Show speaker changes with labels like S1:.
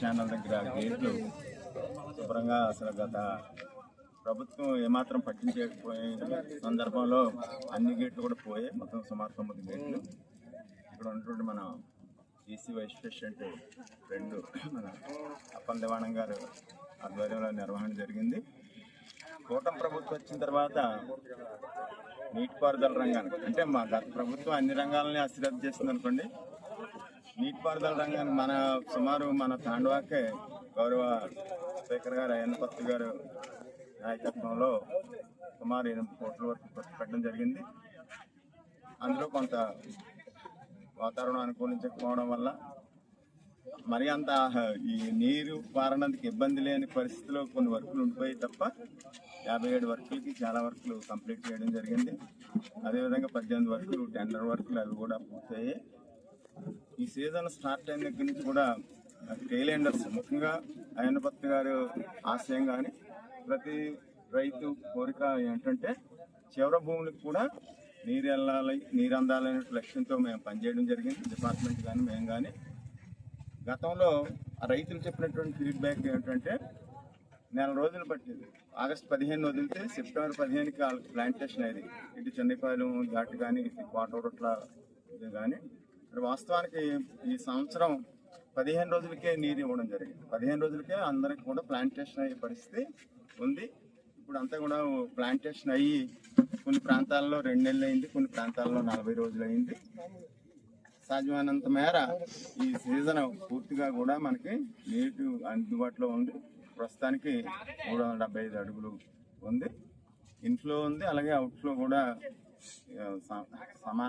S1: Channel దగ్గర గేట్లు శుభ్రంగా అసలు గత ప్రభుత్వం ఏమాత్రం పట్టించకపోయిన సందర్భంలో అన్ని గేట్లు కూడా పోయాయి. మొత్తం సుమారు తొమ్మిది గేట్లు. ఇక్కడ ఉన్నటువంటి మన ఈసీ వైస్ ప్రెసిడెంట్ ఫ్రెండ్ మన అప్పన్ దివాణం గారు ఆధ్వర్యంలో నిర్వహణ జరిగింది. కూటమి ప్రభుత్వం వచ్చిన తర్వాత నీటిపారుదల రంగానికి అంటే మా గత ప్రభుత్వం అన్ని రంగాలని అశ్రద్ధ చేస్తుంది అనుకోండి నీటిపారుదల రంగాన్ని మన సుమారు మన తాండవాకే గౌరవ స్పీకర్ గారు అయ్యన్న పత్తు గారు నాయకత్వంలో సుమారు ఎనిమిది కోట్ల వరకు ఖర్చు పెట్టడం జరిగింది. అందులో కొంత వాతావరణం అనుకూలించకపోవడం వల్ల మరి అంత ఈ నీరు పారనందుకు ఇబ్బంది లేని పరిస్థితిలో కొన్ని వర్కులు ఉండిపోయి తప్ప యాభై ఏడు వర్కులకి చాలా వర్కులు కంప్లీట్ చేయడం జరిగింది. అదేవిధంగా పద్దెనిమిది వర్కులు టెండర్ వర్కులు అవి కూడా పూర్తయ్యాయి. ఈ సీజన్ స్టార్ట్ అయిన దగ్గర నుంచి కూడా టైలెండర్స్ ముఖ్యంగా అయ్యన్నపత్రి గారు ఆశయం కానీ ప్రతి రైతు కోరిక ఏంటంటే చివరి భూములకు కూడా నీరు వెళ్ళాలి నీరు అందాలనే లక్ష్యంతో మేము పనిచేయడం జరిగింది. డిపార్ట్మెంట్ కానీ మేము కానీ గతంలో ఆ రైతులు చెప్పినటువంటి ఫీడ్బ్యాక్ ఏంటంటే నెల రోజులు పట్టింది. ఆగస్ట్ పదిహేను వదిలితే సెప్టెంబర్ పదిహేనుకి వాళ్ళకి ప్లాంటేషన్ అయింది ఇటు చెన్నైపాలెం ఘాట్ కానీ ఇటు కోటరొట్ల ఇది కానీ మరి వాస్తవానికి ఈ సంవత్సరం పదిహేను రోజులకే నీరు ఇవ్వడం జరిగింది. పదిహేను రోజులకే అందరికి కూడా ప్లాంటేషన్ అయ్యే పరిస్థితి ఉంది. ఇప్పుడు అంతా కూడా ప్లాంటేషన్ అయ్యి కొన్ని ప్రాంతాల్లో రెండు నెలలు అయింది కొన్ని ప్రాంతాల్లో నలభై రోజులు అయింది. సాధ్యమైనంత మేర ఈ సీజన్ పూర్తిగా కూడా మనకి నీటి అందుబాటులో ఉంది. ప్రస్తుతానికి మూడు వందల డెబ్బై ఐదు అడుగులు ఉంది. ఇన్ఫ్లో ఉంది అలాగే అవుట్ఫ్లో కూడా సమా సమాన